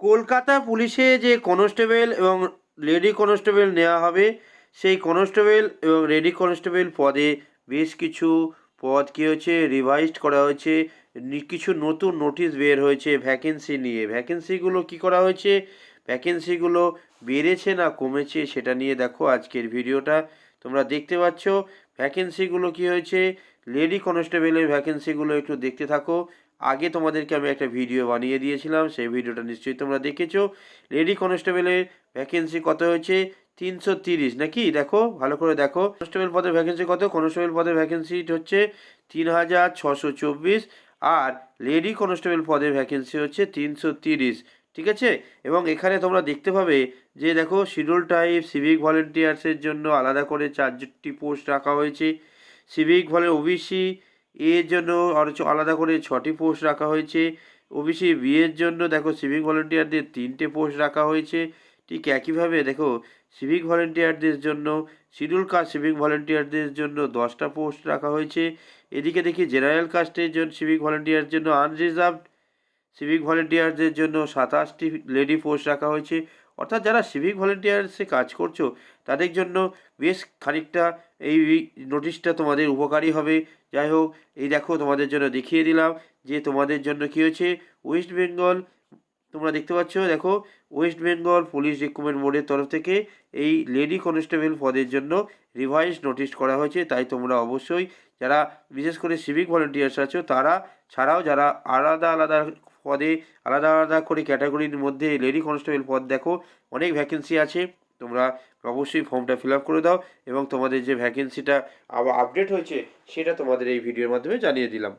কলকাতা পুলিশে যে কনস্টেবল এবং লেডি কনস্টেবল নেওয়া হবে, সেই কনস্টেবল এবং লেডি কনস্টেবল পদে বেশ কিছু পদ কী হয়েছে রিভাইজড করা হয়েছে কিছু নতুন নোটিশ বের হয়েছে ভ্যাকেন্সি নিয়ে। ভ্যাকেন্সিগুলো কি করা হয়েছে? ভ্যাকেন্সিগুলো বেড়েছে না কমেছে সেটা নিয়ে দেখো আজকের ভিডিওটা। তোমরা দেখতে পাচ্ছ ভ্যাকেন্সিগুলো কি হয়েছে? লেডি কনস্টেবলের ভ্যাকেন্সিগুলো একটু দেখতে থাকো। আগে তোমাদেরকে আমি একটা ভিডিও বানিয়ে দিয়েছিলাম, সেই ভিডিওটা নিশ্চয়ই তোমরা দেখেছ। লেডি কনস্টেবলের ভ্যাকেন্সি কত হয়েছে? তিনশো তিরিশ নাকি? দেখো, ভালো করে দেখো। কনস্টেবল পদের ভ্যাকেন্সি কত? কনস্টেবল পদের ভ্যাকেন্সি হচ্ছে তিন হাজার ছশো চব্বিশ আর লেডি কনস্টেবল পদের ভ্যাকেন্সি হচ্ছে তিনশো তিরিশ। ঠিক আছে? এবং এখানে তোমরা দেখতে পাবে যে দেখো শিডিউল টাইপ সিভিক ভলেন্টিয়ার্সের জন্য আলাদা করে চারটি পোস্ট রাখা হয়েছে। সিভিক ভলে ওবিসি এর জন্য আলাদা করে ছটি পোস্ট রাখা হয়েছে। ওবিসি বি এর জন্য দেখো সিভিক ভলেন্টিয়ারদের তিনটে পোস্ট রাখা হয়েছে। ঠিক একইভাবে দেখো সিভিক ভলেন্টিয়ারদের জন্য, শিডিউল কাস্ট সিভিক ভলেন্টিয়ারদের জন্য দশটা পোস্ট রাখা হয়েছে। এদিকে দেখি জেনারেল কাস্টের জন্য সিভিক ভলেন্টিয়ারের জন্য আনরিজার্ভড সিভিক ভলেন্টিয়ারদের জন্য সাতাশটি লেডি পোস্ট রাখা হয়েছে। অর্থাৎ যারা সিভিক ভলেন্টিয়ার্সে কাজ করছ, তাদের জন্য বেশ খানিকটা এই নোটিশটা তোমাদের উপকারী হবে। যাই হোক, এই দেখো তোমাদের জন্য দেখিয়ে দিলাম যে তোমাদের জন্য কী হয়েছে। ওয়েস্ট বেঙ্গল তোমরা দেখতে পাচ্ছ, দেখো ওয়েস্ট বেঙ্গল পুলিশ রিক্রুটমেন্ট বোর্ডের তরফ থেকে এই লেডি কনস্টেবল পদের জন্য রিভাইজ নোটিশ করা হয়েছে। তাই তোমরা অবশ্যই যারা, বিশেষ করে সিভিক ভলেন্টিয়ার্স আছো, তারা ছাড়াও যারা আলাদা আলাদা পদে আলাদা আলাদা করে ক্যাটাগরির মধ্যে লেডি কনস্টেবল পদ দেখো, অনেক ভ্যাকেন্সি আছে। তোমরা অবশ্যই ফর্মটা ফিল আপ করে দাও এবং তোমাদের যে ভ্যাকেন্সিটা আবার আপডেট হয়েছে, সেটা তোমাদের এই ভিডিওর মাধ্যমে জানিয়ে দিলাম।